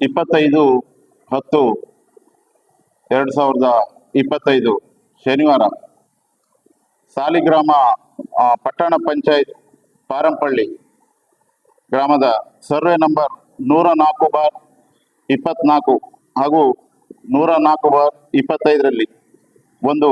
ಇಪ್ಪತ್ತೈದು ಹತ್ತು ಎರಡು ಸಾವಿರದ ಇಪ್ಪತ್ತೈದು ಶನಿವಾರ ಸಾಲಿಗ್ರಾಮ ಪಟ್ಟಣ ಪಂಚಾಯತ್ ಪಾರಂಪಳ್ಳಿ ಗ್ರಾಮದ ಸರ್ವೆ ನಂಬರ್ ನೂರ ನಾಲ್ಕು ಬಾರ್ ಇಪ್ಪತ್ನಾಲ್ಕು ಹಾಗೂ ನೂರ ನಾಲ್ಕು ಬಾರ್ ಇಪ್ಪತ್ತೈದರಲ್ಲಿ ಒಂದು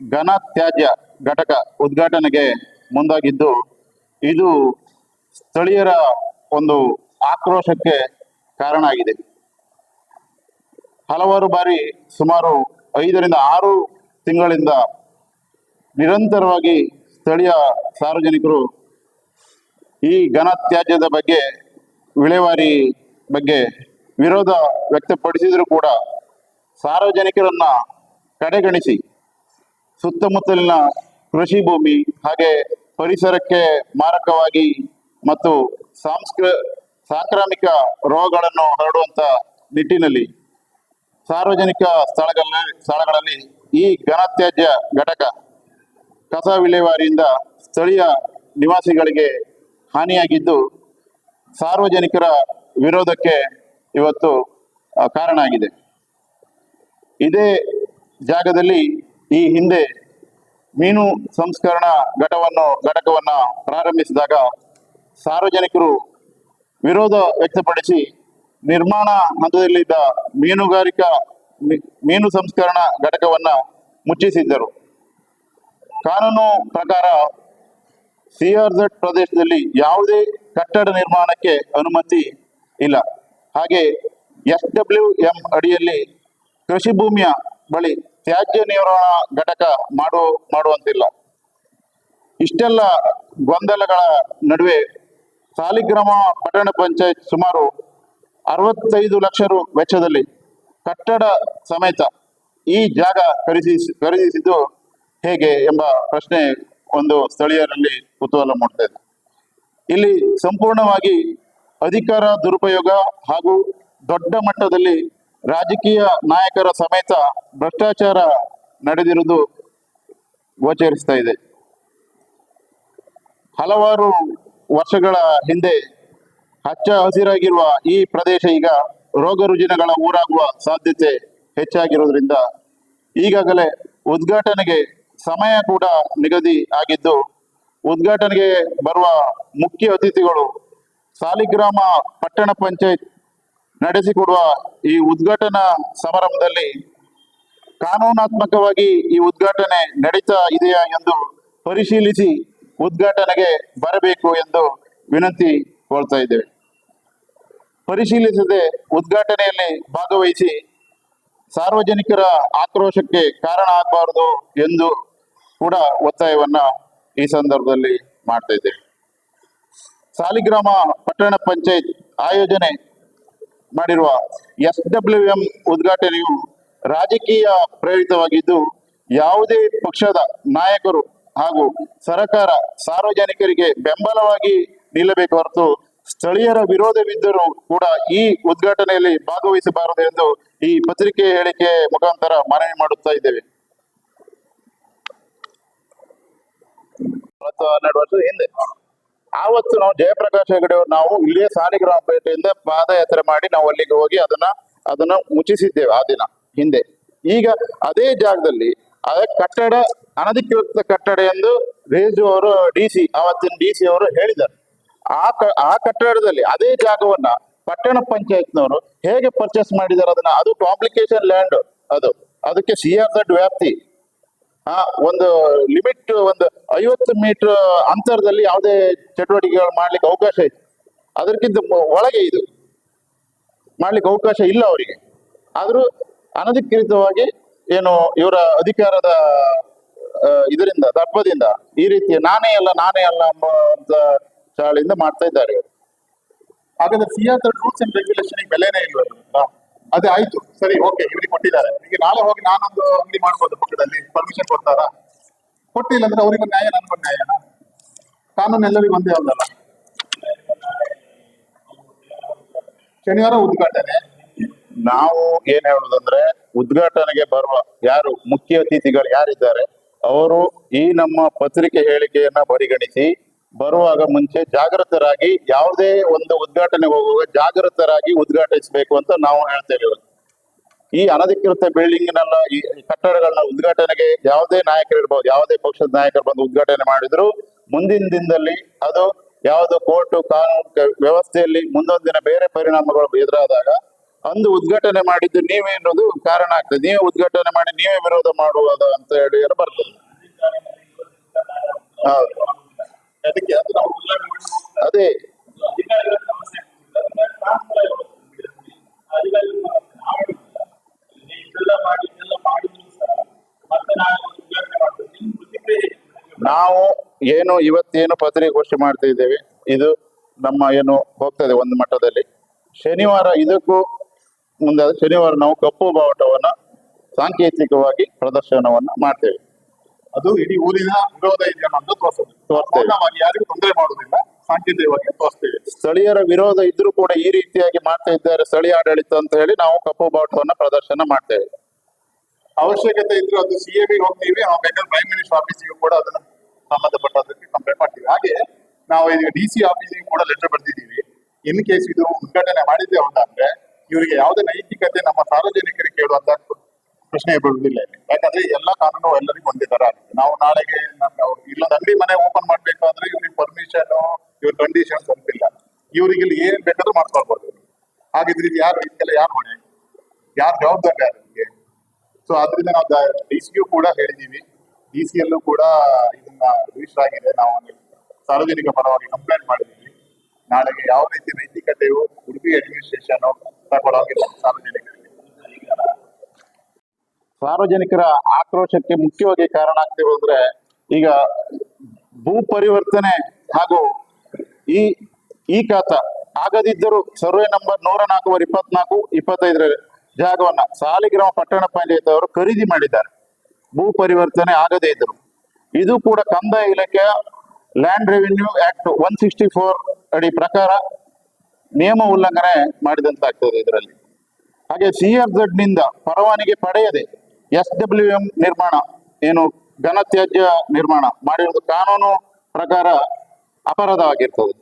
ಘನ ತ್ಯಾಜ್ಯ ಘಟಕ ಉದ್ಘಾಟನೆಗೆ ಮುಂದಾಗಿದ್ದು, ಇದು ಸ್ಥಳೀಯರ ಒಂದು ಆಕ್ರೋಶಕ್ಕೆ ಕಾರಣ ಆಗಿದೆ. ಹಲವಾರು ಬಾರಿ ಸುಮಾರು ಐದರಿಂದ ಆರು ತಿಂಗಳಿಂದ ನಿರಂತರವಾಗಿ ಸ್ಥಳೀಯ ಸಾರ್ವಜನಿಕರು ಈ ಘನ ತ್ಯಾಜ್ಯದ ಬಗ್ಗೆ, ವಿಲೇವಾರಿ ಬಗ್ಗೆ ವಿರೋಧ ವ್ಯಕ್ತಪಡಿಸಿದರೂ ಕೂಡ ಸಾರ್ವಜನಿಕರನ್ನ ಕಡೆಗಣಿಸಿ ಸುತ್ತಮುತ್ತಲಿನ ಕೃಷಿ ಭೂಮಿ ಹಾಗೆ ಪರಿಸರಕ್ಕೆ ಮಾರಕವಾಗಿ ಮತ್ತು ಸಾಂಸ್ಕೃ, ಸಾಂಕ್ರಾಮಿಕ ರೋಗಗಳನ್ನು ಹರಡುವಂತ ನಿಟ್ಟಿನಲ್ಲಿ ಸಾರ್ವಜನಿಕ ಸ್ಥಳಗಳ ಸ್ಥಳಗಳಲ್ಲಿ ಈ ಘನತ್ಯಾಜ್ಯ ಘಟಕ ಕಸ ವಿಲೇವಾರಿಯಿಂದ ಸ್ಥಳೀಯ ನಿವಾಸಿಗಳಿಗೆ ಹಾನಿಯಾಗಿದ್ದು, ಸಾರ್ವಜನಿಕರ ವಿರೋಧಕ್ಕೆ ಇವತ್ತು ಕಾರಣ ಆಗಿದೆ. ಇದೇ ಜಾಗದಲ್ಲಿ ಈ ಹಿಂದೆ ಮೀನು ಸಂಸ್ಕರಣಾ ಘಟವನ್ನು, ಘಟಕವನ್ನ ಪ್ರಾರಂಭಿಸಿದಾಗ ಸಾರ್ವಜನಿಕರು ವಿರೋಧ ವ್ಯಕ್ತಪಡಿಸಿ ನಿರ್ಮಾಣ ಹಂತದಲ್ಲಿದ್ದ ಮೀನುಗಾರಿಕಾ ಮೀನು ಸಂಸ್ಕರಣಾ ಘಟಕವನ್ನ ಮುಚ್ಚಿಸಿದ್ದರು. ಕಾನೂನು ಪ್ರಕಾರ ಸಿಆರ್ಝೆಡ್ ಪ್ರದೇಶದಲ್ಲಿ ಯಾವುದೇ ಕಟ್ಟಡ ನಿರ್ಮಾಣಕ್ಕೆ ಅನುಮತಿ ಇಲ್ಲ. ಹಾಗೆ ಎಸ್ ಡಬ್ಲ್ಯೂ ಎಂ ಅಡಿಯಲ್ಲಿ ಕೃಷಿ ಭೂಮಿಯ ಬಳಿ ತ್ಯಾಜ್ಯ ನಿರ್ವಹಣಾ ಘಟಕ ಮಾಡು, ಮಾಡುವಂತಿಲ್ಲ. ಇಷ್ಟೆಲ್ಲ ಗೊಂದಲಗಳ ನಡುವೆ ಸಾಲಿಗ್ರಾಮ ಪಟ್ಟಣ ಪಂಚಾಯತ್ ಸುಮಾರು ಅರವತ್ತೈದು ಲಕ್ಷ ರು ವೆಚ್ಚದಲ್ಲಿ ಕಟ್ಟಡ ಸಮೇತ ಈ ಜಾಗ ಖರೀದಿಸಿ ಖರೀದಿಸಿದ್ದು ಹೇಗೆ ಎಂಬ ಪ್ರಶ್ನೆ ಒಂದು ಸ್ಥಳೀಯರಲ್ಲಿ ಕುತೂಹಲ ಮೂಡ್ತಾ ಇದೆ. ಇಲ್ಲಿ ಸಂಪೂರ್ಣವಾಗಿ ಅಧಿಕಾರ, ದುರುಪಯೋಗ ಹಾಗೂ ದೊಡ್ಡ ಮಟ್ಟದಲ್ಲಿ ರಾಜಕೀಯ ನಾಯಕರ ಸಮೇತ ಭ್ರಷ್ಟಾಚಾರ ನಡೆದಿರುವುದು ಗೋಚರಿಸ್ತಾ ಇದೆ. ಹಲವಾರು ವರ್ಷಗಳ ಹಿಂದೆ ಹಚ್ಚ ಹಸಿರಾಗಿರುವ ಈ ಪ್ರದೇಶ ಈಗ ರೋಗ ರುಜಿನಗಳ ಊರಾಗುವ ಸಾಧ್ಯತೆ ಹೆಚ್ಚಾಗಿರುವುದರಿಂದ ಈಗಾಗಲೇ ಉದ್ಘಾಟನೆಗೆ ಸಮಯ ಕೂಡ ನಿಗದಿ ಆಗಿದ್ದು, ಉದ್ಘಾಟನೆಗೆ ಬರುವ ಮುಖ್ಯ ಅತಿಥಿಗಳು ಸಾಲಿಗ್ರಾಮ ಪಟ್ಟಣ ಪಂಚಾಯತ್ ನಡೆಸಿಕೊಡುವ ಈ ಉದ್ಘಾಟನಾ ಸಮಾರಂಭದಲ್ಲಿ ಕಾನೂನಾತ್ಮಕವಾಗಿ ಈ ಉದ್ಘಾಟನೆ ನಡೀತಾ ಇದೆಯಾ ಎಂದು ಪರಿಶೀಲಿಸಿ ಉದ್ಘಾಟನೆಗೆ ಬರಬೇಕು ಎಂದು ವಿನಂತಿ ಕೊಳ್ತಾ ಇದ್ದೇವೆ. ಪರಿಶೀಲಿಸದೆ ಉದ್ಘಾಟನೆಯಲ್ಲಿ ಭಾಗವಹಿಸಿ ಸಾರ್ವಜನಿಕರ ಆಕ್ರೋಶಕ್ಕೆ ಕಾರಣ ಆಗಬಾರದು ಎಂದು ಕೂಡ ಒತ್ತಾಯವನ್ನ ಈ ಸಂದರ್ಭದಲ್ಲಿ ಮಾಡ್ತಾ ಇದ್ದೇವೆ. ಸಾಲಿಗ್ರಾಮ ಪಟ್ಟಣ ಪಂಚಾಯತ್ ಆಯೋಜನೆ ಮಾಡಿರುವ ಎಸ್ ಡಬ್ಲ್ಯೂ ಎಂ ಉದ್ಘಾಟನೆಯು ರಾಜಕೀಯ ಪ್ರೇರಿತವಾಗಿದ್ದು, ಯಾವುದೇ ಪಕ್ಷದ ನಾಯಕರು ಹಾಗೂ ಸರ್ಕಾರ ಸಾರ್ವಜನಿಕರಿಗೆ ಬೆಂಬಲವಾಗಿ ನಿಲ್ಲಬೇಕು ಹೊರತು ಸ್ಥಳೀಯರ ವಿರೋಧವಿದ್ದರೂ ಕೂಡ ಈ ಉದ್ಘಾಟನೆಯಲ್ಲಿ ಭಾಗವಹಿಸಬಾರದು ಎಂದು ಈ ಪತ್ರಿಕೆ ಹೇಳಿಕೆ ಮುಖಾಂತರ ಮನವಿ ಮಾಡುತ್ತಾ ಇದ್ದೇವೆ. ಹನ್ನೆರಡು ವರ್ಷದ ಹಿಂದೆ. ಆವತ್ತು ನಾವು ಜಯಪ್ರಕಾಶ್ ಹೆಗಡೆ ಅವರು ನಾವು ಇಲ್ಲಿಯೇ ಸಾಲಿಗ್ರಾಮ ಪೇಟೆಯಿಂದ ಪಾದಯಾತ್ರೆ ಮಾಡಿ ನಾವು ಅಲ್ಲಿಗೆ ಹೋಗಿ ಅದನ್ನ ಅದನ್ನ ಮುಚ್ಚಿಸಿದ್ದೇವೆ ಆ ದಿನ ಹಿಂದೆ. ಈಗ ಅದೇ ಜಾಗದಲ್ಲಿ ಅದ ಕಟ್ಟಡ ಅನಧಿಕೃತ ಕಟ್ಟಡ ಎಂದು ರೇಜು ಅವರು, ಡಿ ಸಿ, ಆವತ್ತಿನ ಡಿ ಸಿ ಅವರು ಹೇಳಿದ್ದಾರೆ. ಆ ಆ ಕಟ್ಟಡದಲ್ಲಿ ಅದೇ ಜಾಗವನ್ನ ಪಟ್ಟಣ ಪಂಚಾಯತ್ನವರು ಹೇಗೆ ಪರ್ಚೇಸ್ ಮಾಡಿದ್ದಾರೆ ಅದನ್ನ? ಅದು ಕಾಂಪ್ಲಿಕೇಶನ್ ಲ್ಯಾಂಡ್ ಅದು. ಅದಕ್ಕೆ ಸಿ ಆರ್ ವ್ಯಾಪ್ತಿ, ಆ, ಒಂದು ಲಿಮಿಟ್ ಒಂದು ಐವತ್ತು ಮೀಟರ್ ಅಂತರದಲ್ಲಿ ಯಾವುದೇ ಚಟುವಟಿಕೆಗಳು ಮಾಡ್ಲಿಕ್ಕೆ ಅವಕಾಶ ಇತ್ತು ಅದಕ್ಕಿಂತ ಒಳಗೆ ಇದು ಮಾಡ್ಲಿಕ್ಕೆ ಅವಕಾಶ ಇಲ್ಲ ಅವರಿಗೆ. ಆದರೂ ಅನಧಿಕೃತವಾಗಿ ಏನು ಇವರ ಅಧಿಕಾರದ ಇದರಿಂದ, ದರ್ಪದಿಂದ ಈ ರೀತಿ ನಾನೇ ಅಲ್ಲ ನಾನೇ ಅಲ್ಲ ಅನ್ನುವಂತ ಚಾಳಿಂದ ಮಾಡ್ತಾ ಇದ್ದಾರೆ. ಹಾಗಾದ್ರೆ ಸಿಆರ್ ರೂಲ್ಸ್ ಅಂಡ್ ರೆಗ್ಯುಲೇಷನ್ ಬೆಲೆನೇ ಇಲ್ವಲ್ಲ ಅದೇ? ಆಯ್ತು. ಸರಿ ಓಕೆ ಇವ್ರಿಗೆ ಕೊಟ್ಟಿದ್ದಾರೆ. ಈಗ ನಾಳೆ ಹೋಗಿ ನಾನೊಂದು ಅಂಗಡಿ ಮಾಡ್ಬೋದು ಪಕ್ಕದಲ್ಲಿ. ಪರ್ಮಿಷನ್ ಕೊಡ್ತಾರಾ? ಕೊಟ್ಟಿಲ್ಲ ಅಂದ್ರೆ ಅವ್ರಿಗೆ ನ್ಯಾಯ, ನನಗೂ ನ್ಯಾಯನ? ಕಾನೂನು ಎಲ್ಲರಿಗೂ ಒಂದೇ ಅಲ್ಲಲ್ಲ ಶನಿವಾರ ಉದ್ಘಾಟನೆ. ನಾವು ಏನ್ ಹೇಳುದಂದ್ರೆ, ಉದ್ಘಾಟನೆಗೆ ಬರುವ ಯಾರು ಮುಖ್ಯ ಅತಿಥಿಗಳು ಯಾರಿದ್ದಾರೆ, ಅವರು ಈ ನಮ್ಮ ಪತ್ರಿಕೆ ಹೇಳಿಕೆಯನ್ನ ಪರಿಗಣಿಸಿ ಬರುವಾಗ ಮುಂಚೆ ಜಾಗೃತರಾಗಿ ಯಾವುದೇ ಒಂದು ಉದ್ಘಾಟನೆ ಹೋಗುವಾಗ ಜಾಗೃತರಾಗಿ ಉದ್ಘಾಟಿಸಬೇಕು ಅಂತ ನಾವು ಹೇಳ್ತೇವೆ. ಈ ಅನಧಿಕೃತ ಬಿಲ್ಡಿಂಗ್ ನೆಲ್ಲ ಈ ಕಟ್ಟಡಗಳನ್ನ ಉದ್ಘಾಟನೆಗೆ ಯಾವುದೇ ನಾಯಕರು ಇರ್ಬೋದು, ಯಾವುದೇ ಪಕ್ಷದ ನಾಯಕರು ಬಂದು ಉದ್ಘಾಟನೆ ಮಾಡಿದ್ರು, ಮುಂದಿನ ದಿನದಲ್ಲಿ ಅದು ಯಾವುದು ಕೋರ್ಟ್ ಕಾನೂನು ವ್ಯವಸ್ಥೆಯಲ್ಲಿ ಮುಂದೊಂದು ದಿನ ಬೇರೆ ಪರಿಣಾಮಗಳು ಎದುರಾದಾಗ ಅಂದು ಉದ್ಘಾಟನೆ ಮಾಡಿದ್ದು ನೀವೇ ಅನ್ನೋದು ಕಾರಣ ಆಗ್ತದೆ ನೀವೇ ಉದ್ಘಾಟನೆ ಮಾಡಿ ನೀವೇ ವಿರೋಧ ಮಾಡುವುದು ಅಂತ ಹೇಳಿ ಬರ್ತದೆ ಹೌದು. ನಾವು ಅದೇ? ನಾವು ಏನು ಇವತ್ತೇನು ಪತ್ರಿಕಾಗೋಷ್ಠಿ ಮಾಡ್ತಾ ಇದ್ದೇವೆ, ಇದು ನಮ್ಮ ಏನು ಹೋಗ್ತದೆ ಒಂದು ಮಟ್ಟದಲ್ಲಿ. ಶನಿವಾರ ಇದಕ್ಕೂ ಮುಂದೆ ಶನಿವಾರ ನಾವು ಕಪ್ಪು ಬಾವುಟವನ್ನ ಸಾಂಕೇತಿಕವಾಗಿ ಪ್ರದರ್ಶನವನ್ನ ಮಾಡ್ತೇವೆ. ಅದು ಇಡೀ ಊರಿನ ವಿರೋಧ ಇದೆ ಅನ್ನೋದು ತೋರಿಸೋದು ತೋರಿಸ್ತೇವೆ. ಮೌನವಾಗಿ ಯಾರಿಗೂ ತೊಂದರೆ ಮಾಡುವುದಿಲ್ಲ ಸಾಂಕೇತಿಕವಾಗಿ ತೋರಿಸ್ತೇವೆ. ಸ್ಥಳೀಯರ ವಿರೋಧ ಇದ್ರೂ ಕೂಡ ಈ ರೀತಿಯಾಗಿ ಮಾಡ್ತಾ ಇದ್ದಾರೆ ಸ್ಥಳೀಯ ಆಡಳಿತ ಅಂತ ಹೇಳಿ ನಾವು ಕಪ್ಪು ಬಾವುಟವನ್ನ ಪ್ರದರ್ಶನ ಮಾಡ್ತೇವೆ ಅವಶ್ಯಕತೆ ಇದ್ರೆ ಅದು ಸಿ ಎ ಹೋಗ್ತೀವಿ ಆ ಬೇಕಾದ್ರೆ ಪ್ರೈಮ್ ಮಿನಿಸ್ಟರ್ ಆಫೀಸಿಗೂ ಕೂಡ ಅದನ್ನ ಸಂಬಂಧಪಟ್ಟದಕ್ಕೆ ಕಂಪ್ಲೇಂಟ್ ಮಾಡ್ತೀವಿ. ಹಾಗೆ ನಾವು ಈಗ ಡಿ ಸಿ ಆಫೀಸಿಗೆ ಕೂಡ ಲೆಟರ್ ಬರ್ದಿದ್ದೀವಿ. ಇನ್ ಕೇಸ್ ಇದು ಉದ್ಘಾಟನೆ ಮಾಡಿದ್ದೆ ಅಂದ್ರೆ ಇವರಿಗೆ ಯಾವುದೇ ನೈತಿಕತೆ ನಮ್ಮ ಸಾರ್ವಜನಿಕರಿಗೆ ಕೇಳುವಂತ ಪ್ರಶ್ನೆ ಬರುವುದಿಲ್ಲ ಯಾಕಂದ್ರೆ ಎಲ್ಲಾ ಕಾನೂನು ಎಲ್ಲರಿಗೂ ತರ ನಾವು ನಾಳೆಗೆ ಇಲ್ಲೊಂದು ಅಂಗಡಿ ಮನೆ ಓಪನ್ ಮಾಡ್ಬೇಕಾದ್ರೆ ಇವ್ರಿಗೆ ಪರ್ಮಿಷನ್ ಇವ್ರ ಕಂಡೀಷನ್ ಬಂದಿಲ್ಲ ಇವ್ರಿಗೆ ಇಲ್ಲಿ ಏನ್ ಬೇಕಾದ್ರೂ ಹಾಗಿದ್ರೆ ಇದು ಯಾರು ಇದಕ್ಕೆಲ್ಲ ಯಾರು ಹೊಣೆ ಯಾರು ಜವಾಬ್ದಾರಿ ಯಾರು ಸೊ ಅದರಿಂದ ನಾವು ಡಿ ಸಿಯು ಕೂಡ ಹೇಳಿದೀವಿ. ಡಿ ಸಿ ಯಲ್ಲೂ ಕೂಡ ಇದನ್ನ ರಿಜಿಸ್ಟರ್ ಆಗಿದೆ. ನಾವು ಸಾರ್ವಜನಿಕ ಪರವಾಗಿ ಕಂಪ್ಲೇಂಟ್ ಮಾಡಿದೀವಿ. ನಾಳೆಗೆ ಯಾವ ರೀತಿ ನೈತಿಕತೆಯು ಉಡುಪಿ ಅಡ್ಮಿನಿಸ್ಟ್ರೇಷನ್ ಸಾರ್ವಜನಿಕರಿಗೆ ಸಾರ್ವಜನಿಕರ ಆಕ್ರೋಶಕ್ಕೆ ಮುಖ್ಯವಾಗಿ ಕಾರಣ ಆಗ್ತಿರೋದ್ರೆ ಈಗ ಭೂ ಪರಿವರ್ತನೆ ಹಾಗೂ ಈ ಈ ಖಾತ ಆಗದಿದ್ದರೂ ಸರ್ವೆ ನಂಬರ್ ನೂರ ನಾಲ್ಕುವರೆ ಇಪ್ಪತ್ನಾಲ್ಕು, ಇಪ್ಪತ್ತೈದರ ಜಾಗವನ್ನ ಸಾಲಿಗ್ರಾಮ ಪಟ್ಟಣ ಪಂಚಾಯತ್ ಅವರು ಖರೀದಿ ಮಾಡಿದ್ದಾರೆ. ಭೂ ಪರಿವರ್ತನೆ ಆಗದೇ ಇದ್ರು ಇದು ಕೂಡ ಕಂದಾಯ ಇಲಾಖೆಯ land revenue act one sixty four ಅಡಿ ಪ್ರಕಾರ ನಿಯಮ ಉಲ್ಲಂಘನೆ ಮಾಡಿದಂತಾಗ್ತದೆ ಇದರಲ್ಲಿ. ಹಾಗೆ ಸಿಆರ್ಝೆಡ್ನಿಂದ ಪರವಾನಗಿ ಪಡೆಯದೆ ಎಸ್ ಡಬ್ಲ್ಯೂ ಎಂ ನಿರ್ಮಾಣ, ಏನು ಘನತ್ಯಾಜ್ಯ ನಿರ್ಮಾಣ ಮಾಡಿರುವುದು ಕಾನೂನು ಪ್ರಕಾರ ಅಪರಾಧವಾಗಿರ್ತದೆ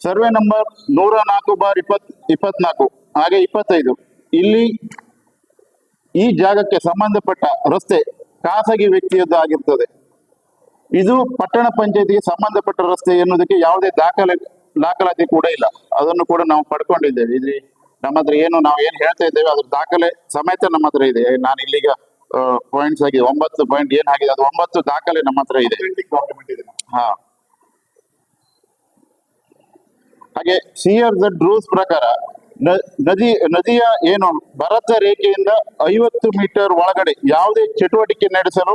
ಸರ್ವೆ ನಂಬರ್ ನೂರ ನಾಲ್ಕು ಬಾರ್ ಇಪ್ಪತ್, ಇಪ್ಪತ್ನಾಲ್ಕು, ಹಾಗೆ ಇಪ್ಪತ್ತೈದು. ಇಲ್ಲಿ ಈ ಜಾಗಕ್ಕೆ ಸಂಬಂಧಪಟ್ಟ ರಸ್ತೆ ಖಾಸಗಿ ವ್ಯಕ್ತಿಯದ್ದು ಆಗಿರ್ತದೆ ಇದು ಪಟ್ಟಣ ಪಂಚಾಯತಿಗೆ ಸಂಬಂಧಪಟ್ಟ ರಸ್ತೆ ಎನ್ನುವುದಕ್ಕೆ ಯಾವುದೇ ದಾಖಲೆ, ದಾಖಲಾತಿ ಕೂಡ ಇಲ್ಲ. ಅದನ್ನು ಕೂಡ ನಾವು ಪಡ್ಕೊಂಡಿದ್ದೇವೆ. ಇಲ್ಲಿ ನಮ್ಮ ಹತ್ರ ಏನು ನಾವು ಏನು ಹೇಳ್ತಾ ಇದ್ದೇವೆ ಅದ್ರ ದಾಖಲೆ ಸಮೇತ ನಮ್ಮ ಹತ್ರ ಇದೆ. ನಾನು ಇಲ್ಲಿಗ ಪಾಯಿಂಟ್ಸ್ ಆಗಿ ಒಂಬತ್ತು ಪಾಯಿಂಟ್ ಏನ್ ಆಗಿದೆ ಅದು ಒಂಬತ್ತು ದಾಖಲೆ ನಮ್ಮ ಹತ್ರ ಇದೆ. ಹಾ. ಹಾಗೆ ಸಿಆರ್ ಝಡ್ ರೂಲ್ಸ್ ಪ್ರಕಾರ ನದಿ ನದಿಯ ಏನು ಭರತ ರೇಖೆಯಿಂದ ಐವತ್ತು ಮೀಟರ್ ಒಳಗಡೆ ಯಾವುದೇ ಚಟುವಟಿಕೆ ನಡೆಸಲು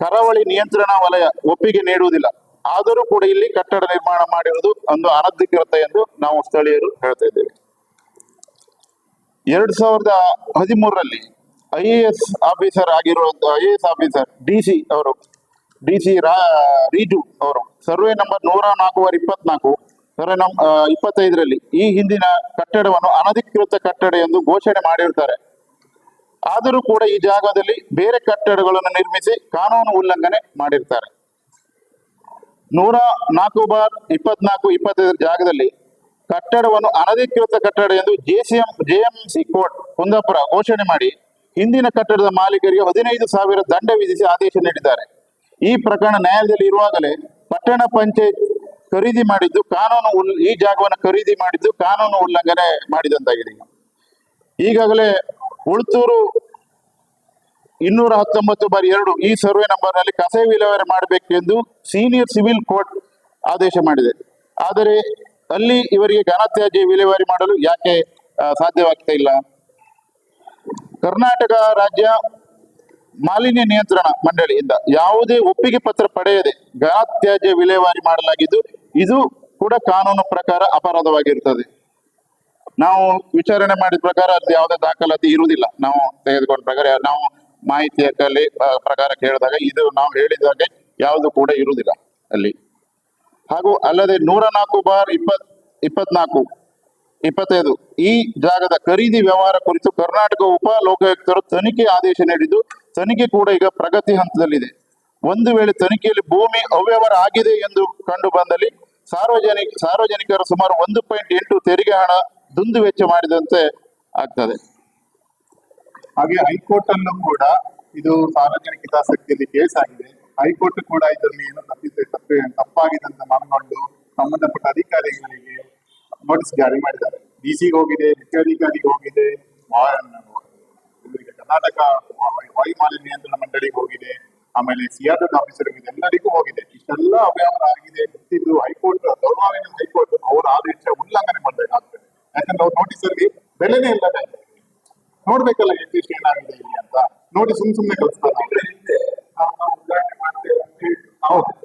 ಕರಾವಳಿ ನಿಯಂತ್ರಣ ವಲಯ ಒಪ್ಪಿಗೆ ನೀಡುವುದಿಲ್ಲ. ಆದರೂ ಕೂಡ ಇಲ್ಲಿ ಕಟ್ಟಡ ನಿರ್ಮಾಣ ಮಾಡಿರುವುದು ಒಂದು ಅನಧಿಕೃತ ಎಂದು ನಾವು ಸ್ಥಳೀಯರು ಹೇಳ್ತಾ ಇದ್ದೇವೆ. ಎರಡ್ ಸಾವಿರದ ಹದಿಮೂರರಲ್ಲಿ ಐ ಎ ಎಸ್ ಆಫೀಸರ್ ಆಗಿರುವಂತಹ I A S officer D C ಅವರು, ಡಿ ಸಿ ರೀಜು ಅವರು ಸರ್ವೆ ನಂಬರ್ ನೂರ ನಾಲ್ಕುವರೆ ಇಪ್ಪತ್ನಾಲ್ಕು, ಸರ್ವೆ ನಂ ಇಪ್ಪತ್ತೈದರಲ್ಲಿ ಈ ಹಿಂದಿನ ಕಟ್ಟಡವನ್ನು ಅನಧಿಕೃತ ಕಟ್ಟಡ ಎಂದು ಘೋಷಣೆ ಮಾಡಿರ್ತಾರೆ. ಆದರೂ ಕೂಡ ಈ ಜಾಗದಲ್ಲಿ ಬೇರೆ ಕಟ್ಟಡಗಳನ್ನು ನಿರ್ಮಿಸಿ ಕಾನೂನು ಉಲ್ಲಂಘನೆ ಮಾಡಿರ್ತಾರೆ. ನೂರ ನಾಲ್ಕು ಬಾರ್ ಇಪ್ಪತ್ನಾಲ್ಕು ಇಪ್ಪತ್ತೈದರ ಜಾಗದಲ್ಲಿ ಕಟ್ಟಡವನ್ನು ಅನಧಿಕೃತ ಕಟ್ಟಡ ಎಂದು ಜೆಸಿಎಂ, ಜೆಎಂಸಿ ಕೋರ್ಟ್ ಕುಂದಾಪುರ ಘೋಷಣೆ ಮಾಡಿ ಹಿಂದಿನ ಕಟ್ಟಡದ ಮಾಲೀಕರಿಗೆ ಹದಿನೈದು ಸಾವಿರ ದಂಡ ವಿಧಿಸಿ ಆದೇಶ ನೀಡಿದ್ದಾರೆ. ಈ ಪ್ರಕರಣ ನ್ಯಾಯಾಲಯದಲ್ಲಿ ಇರುವಾಗಲೇ ಪಟ್ಟಣ ಪಂಚಾಯತ್ ಖರೀದಿ ಮಾಡಿದ್ದು, ಕಾನೂನು ಈ ಜಾಗವನ್ನು ಖರೀದಿ ಮಾಡಿದ್ದು ಕಾನೂನು ಉಲ್ಲಂಘನೆ ಮಾಡಿದಂತಾಗಿದೆ. ಈಗಾಗಲೇ ಉಳ್ತೂರು ಇನ್ನೂರ ಹತ್ತೊಂಬತ್ತು ಬಾರಿ ಎರಡು ಈ ಸರ್ವೆ ನಂಬರ್ನಲ್ಲಿ ಕಸ ವಿಲೇವಾರಿ ಮಾಡಬೇಕೆಂದು ಸೀನಿಯರ್ ಸಿವಿಲ್ ಕೋರ್ಟ್ ಆದೇಶ ಮಾಡಿದೆ. ಆದರೆ ಅಲ್ಲಿ ಇವರಿಗೆ ಘನತ್ಯಾಜ್ಯ ವಿಲೇವಾರಿ ಮಾಡಲು ಯಾಕೆ ಸಾಧ್ಯವಾಗ್ತಾ ಇಲ್ಲ? ಕರ್ನಾಟಕ ರಾಜ್ಯ ಮಾಲಿನ್ಯ ನಿಯಂತ್ರಣ ಮಂಡಳಿಯಿಂದ ಯಾವುದೇ ಒಪ್ಪಿಗೆ ಪತ್ರ ಪಡೆಯದೆ ಘನತ್ಯಾಜ್ಯ ವಿಲೇವಾರಿ ಮಾಡಲಾಗಿದ್ದು, ಇದು ಕೂಡ ಕಾನೂನು ಪ್ರಕಾರ ಅಪರಾಧವಾಗಿರುತ್ತದೆ. ನಾವು ವಿಚಾರಣೆ ಮಾಡಿದ ಪ್ರಕಾರ ಅದು ಯಾವುದೇ ದಾಖಲಾತಿ ಇರುವುದಿಲ್ಲ. ನಾವು ತೆಗೆದುಕೊಂಡ ಪ್ರಕಾರ, ನಾವು ಮಾಹಿತಿಯ ಪ್ರಕಾರ ಕೇಳಿದಾಗ ಇದು ನಾವು ಹೇಳಿದಾಗೆ ಯಾವುದು ಕೂಡ ಇರುವುದಿಲ್ಲ ಅಲ್ಲಿ. ಹಾಗೂ ಅಲ್ಲದೆ ನೂರ ನಾಲ್ಕು ಬಾರ್ ಇಪ್ಪತ್, ಇಪ್ಪತ್ನಾಲ್ಕು, ಇಪ್ಪತ್ತೈದು ಈ ಜಾಗದ ಖರೀದಿ ವ್ಯವಹಾರ ಕುರಿತು ಕರ್ನಾಟಕ ಉಪ ಲೋಕಾಯುಕ್ತರು ತನಿಖೆ ಆದೇಶ ನೀಡಿದ್ದು, ತನಿಖೆ ಕೂಡ ಈಗ ಪ್ರಗತಿ ಹಂತದಲ್ಲಿದೆ. ಒಂದು ವೇಳೆ ತನಿಖೆಯಲ್ಲಿ ಭೂಮಿ ಅವ್ಯವಹಾರ ಆಗಿದೆ ಎಂದು ಕಂಡು ಬಂದಲ್ಲಿ ಸಾರ್ವಜನಿಕ, ಸಾರ್ವಜನಿಕರು ಸುಮಾರು ಒಂದು ಪಾಯಿಂಟ್ ಎಂಟು ತೆರಿಗೆ ಹಣ ದುಂದು ವೆಚ್ಚ ಮಾಡಿದಂತೆ ಆಗ್ತದೆ. ಹಾಗೆ ಹೈಕೋರ್ಟ್ ಅಲ್ಲೂ ಕೂಡ ಇದು ಸಾರ್ವಜನಿಕ ಹಿತಾಸಕ್ತಿಯಲ್ಲಿ ಕೇಸ್ ಆಗಿದೆ. ಹೈಕೋರ್ಟ್ ಕೂಡ ಇದರಲ್ಲಿ ಏನೋ ತಪ್ಪಿದೆ ತಪ್ಪು, ತಪ್ಪಾಗಿದೆ ಅಂತ ಮನಗೊಂಡು ಸಂಬಂಧಪಟ್ಟ ಅಧಿಕಾರಿಗಳಿಗೆ ನೋಟಿಸ್ ಜಾರಿ ಮಾಡಿದ್ದಾರೆ. ಡಿಸಿಗೆ ಹೋಗಿದೆ ಮುಖ್ಯಾಧಿಕಾರಿಗೆ ಹೋಗಿದೆ ಕರ್ನಾಟಕ ವಾಯು- ವಾಯು ಮಾಲಿನ್ಯ ನಿಯಂತ್ರಣ ಮಂಡಳಿಗೆ ಹೋಗಿದೆ, ಆಮೇಲೆ ಸಿಆರ್ಎಲ್ ಆಫೀಸರ್ ಎಲ್ಲರಿಗೂ ಹೋಗಿದೆ. ಇಷ್ಟೆಲ್ಲ ಅವ್ಯವಹಾರ ಆಗಿದೆ. ಗೊತ್ತಿದ್ದು ಹೈಕೋರ್ಟ್ ಗೌರವಿನ ಹೈಕೋರ್ಟ್, ಅವರ ಆದೇಶ ಉಲ್ಲಂಘನೆ ಮಾಡಬೇಕಾಗ್ತದೆ. ಯಾಕಂದ್ರೆ ಅವ್ರ ನೋಟಿಸ್ ಅಲ್ಲಿ ಬೆಲೆನೇ ಇಲ್ಲದೆ ನೋಡ್ಬೇಕಲ್ಲ ಎಷ್ಟೆಷ್ಟು ಏನಾಗಿದೆ ಇಲ್ಲಿ ಅಂತ. ನೋಡಿ ಸುಮ್ ಸುಮ್ನೆ ಕಳಿಸ್ತಾರೆ. ಹೌದು